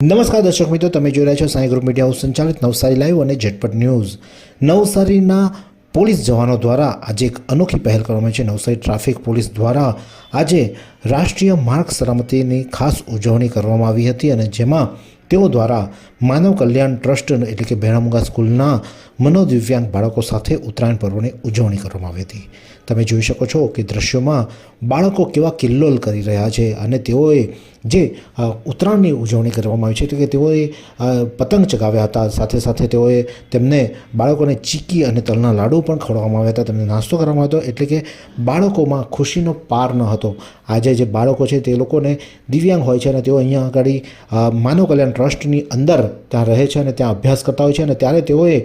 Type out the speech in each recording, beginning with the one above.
નમસ્કાર દર્શક મિત્રો, તમે જોઈ રહ્યા છો સાંઈ ગ્રુપ મીડિયા હાઉસ સંચાલિત નવસારી લાઈવ અને ઝટપટ ન્યૂઝ. નવસારીના પોલીસ જવાનો દ્વારા આજે એક અનોખી પહેલ કરવામાં છે. નવસારી ટ્રાફિક પોલીસ દ્વારા આજે રાષ્ટ્રીય માર્ગ સલામતીની ખાસ ઉજવણી કરવામાં આવી હતી અને જેમાં તેઓ દ્વારા માનવ કલ્યાણ ટ્રસ્ટ એટલે કે ભેણામુંગા સ્કૂલના મનોદિવ્યાંગ બાળકો સાથે ઉત્તરાયણ પર્વની ઉજવણી કરવામાં આવી હતી. તમે જોઈ શકો છો કે દ્રશ્યોમાં બાળકો કેવા કિલ્લોલ કરી રહ્યા છે અને તેઓએ જે ઉત્તરાયણની ઉજવણી કરવામાં આવી છે એટલે કે તેઓએ પતંગ ચગાવ્યા હતા. સાથે સાથે તેઓએ તેમને બાળકોને ચીકી અને તલના લાડુ પણ ખવડાવવામાં આવ્યા હતા. તેમને નાસ્તો કરવામાં હતો. એટલે કે બાળકોમાં ખુશીનો પાર ન હતો. આજે જે બાળકો છે તે લોકોને દિવ્યાંગ હોય છે અને તેઓ અહીંયા આગળ માનવ કલ્યાણ ટ્રસ્ટની અંદર ત્યાં રહે છે અને ત્યાં અભ્યાસ કરતા હોય છે અને ત્યારે તેઓએ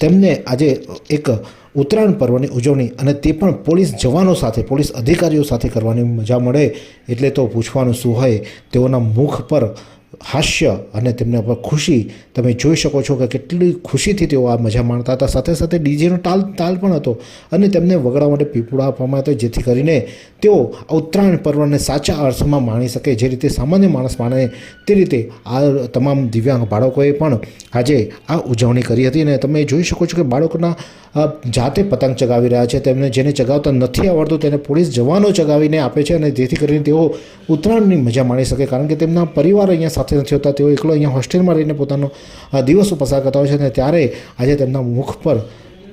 તેમને આજે એક ઉત્તરાયણ પર્વની ઉજવણી અને તે પણ પોલીસ જવાનો સાથે, પોલીસ અધિકારીઓ સાથે કરવાની મજા મળે એટલે તો પૂછવાનું શું હોય તેઓના મુખ પર હાસ્ય અને તેમના પર ખુશી. તમે જોઈ શકો છો કે કેટલી ખુશીથી તેઓ આ મજા માણતા હતા. સાથે સાથે ડીજેનો તાલ તાલ પણ હતો અને તેમને વગડા માટે પીપળા આપવામાં હતો, જેથી કરીને તેઓ આ ઉત્તરાયણ પર્વને સાચા અર્થમાં માણી શકે. જે રીતે સામાન્ય માણસ માણે તે રીતે આ તમામ દિવ્યાંગ બાળકોએ પણ આજે આ ઉજવણી કરી હતી. અને તમે જોઈ શકો છો કે બાળકોના જાતે પતંગ ચગાવી રહ્યા છે. તેમને જેને ચગાવતા નથી આવડતું તેને પોલીસ જવાનો ચગાવીને આપે છે અને જેથી કરીને તેઓ ઉત્તરાયણની મજા માણી શકે. કારણ કે તેમના પરિવાર અહીંયા સાથે નથી હોતા. તેઓ એકલો અહીંયા હોસ્ટેલમાં રહીને પોતાનો દિવસો પસાર કરતા હોય છે અને ત્યારે આજે તેમના મુખ પર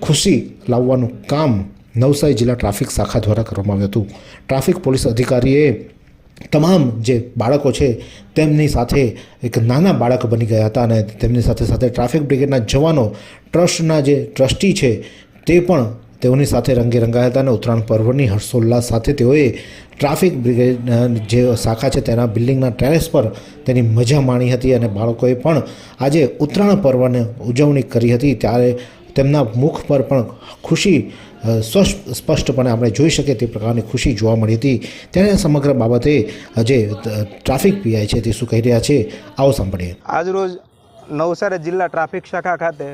ખુશી લાવવાનું કામ નવસારી જિલ્લા ટ્રાફિક શાખા દ્વારા કરવામાં આવ્યું હતું. ટ્રાફિક પોલીસ અધિકારીએ તમામ જે બાળકો છે, તેમની સાથે એક નાના બાળક બની ગયા હતા અને તેમની સાથે સાથે ટ્રાફિક બ્રિગેડના જવાનો, ટ્રસ્ટના જે ટ્રસ્ટી છે, તે પણ તેઓની સાથે રંગે રંગાયા હતા અને ઉત્તરાયણ પર્વની હર્ષોલ્લાસ સાથે તેઓએ ટ્રાફિક બ્રિગેડ જે શાખા છે તેના બિલ્ડિંગના ટેરેસ પર તેની મજા માણી હતી અને બાળકોએ પણ આજે ઉત્તરાયણ પર્વની ઉજવણી કરી હતી. ત્યારે તેમના મુખ પર પણ ખુશી સ્પષ્ટપણે આપણે જોઈ શકીએ તે પ્રકારની ખુશી જોવા મળી હતી. ત્યારે સમગ્ર બાબતે જે ટ્રાફિક પીઆઈ છે તે શું કહી રહ્યા છે, આવો સાંભળીએ. આજરોજ નવસારી જિલ્લા ટ્રાફિક શાખા ખાતે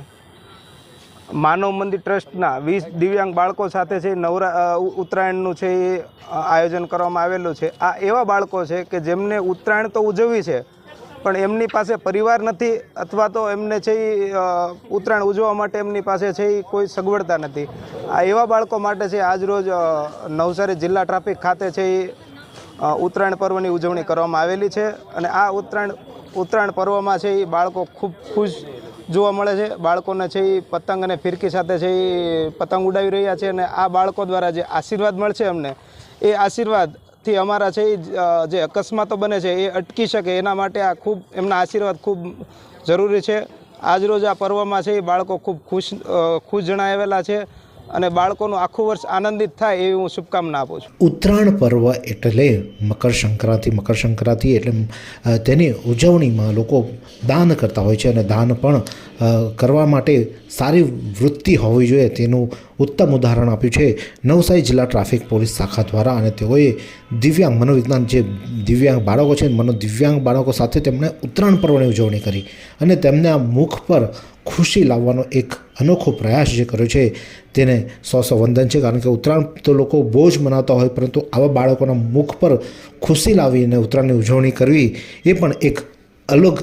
માનવ મંદિર ટ્રસ્ટના વીસ દિવ્યાંગ બાળકો સાથે છે, નવરા ઉત્તરાયણનું છે એ આયોજન કરવામાં આવેલું છે. આ એવા બાળકો છે કે જેમને ઉત્તરાયણ તો ઉજવવી છે પણ એમની પાસે પરિવાર નથી અથવા તો એમને છે એ ઉત્તરાયણ ઉજવવા માટે એમની પાસે છે એ કોઈ સગવડતા નથી. આ એવા બાળકો માટે છે આજરોજ નવસારી જિલ્લા ટ્રાફિક ખાતે છે એ ઉત્તરાયણ પર્વની ઉજવણી કરવામાં આવેલી છે અને આ ઉત્તરાયણ ઉત્તરાયણ પર્વમાં છે એ બાળકો ખૂબ ખુશ જોવા મળે છે. બાળકોને છે એ પતંગ અને ફિરકી સાથે છે એ પતંગ ઉડાવી રહ્યા છે અને આ બાળકો દ્વારા જે આશીર્વાદ મળશે અમને એ આશીર્વાદથી અમારા છે જે અકસ્માતો બને છે, એ અટકી શકે એના માટે આ ખૂબ, એમના આશીર્વાદ ખૂબ જરૂરી છે. આજરોજ આ પર્વમાં છે એ બાળકો ખૂબ ખુશ ખુશ જણાવેલા છે. અને બાળકોનું આખું વર્ષ આનંદિત થાય એવી હું શુભકામના આપું છું. ઉત્તરાયણ પર્વ એટલે મકર સંક્રાંતિ. મકર સંક્રાંતિ એટલે તેની ઉજવણીમાં લોકો દાન કરતા હોય છે અને દાન પણ કરવા માટે સારી વૃત્તિ હોવી જોઈએ તેનું ઉત્તમ ઉદાહરણ આપ્યું છે નવસારી જિલ્લા ટ્રાફિક પોલીસ શાખા દ્વારા અને તેઓએ દિવ્યાંગ મનોવિજ્ઞાન જે દિવ્યાંગ બાળકો છે મનો દિવ્યાંગ બાળકો સાથે તેમણે ઉત્તરાયણ પર્વની ઉજવણી કરી અને તેમના મુખ પર ખુશી લાવવાનો એક અનોખો પ્રયાસ જે કર્યો છે, તેને સો સો વંદન છે. કારણ કે ઉત્તરાયણ તો લોકો બહુ જ મનાવતા હોય, પરંતુ આવા બાળકોના મુખ પર ખુશી લાવીને ઉત્તરાયણની ઉજવણી કરવી એ પણ એક અલગ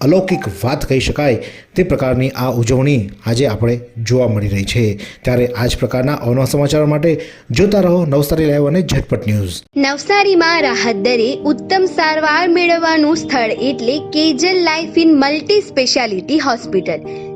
અલૌકિક વાત કહી શકાય તે પ્રકારની આ ઉજવણી આજે આપણે જોવા મળી રહી છે. ત્યારે આ જ પ્રકારના અવનવા સમાચાર માટે જોતા રહો નવસારી લાઈવ અને ઝટપટ ન્યૂઝ. નવસારીમાં રાહત દરે ઉત્તમ સારવાર મેળવવાનું સ્થળ એટલે Kejal life in multi speciality hospital.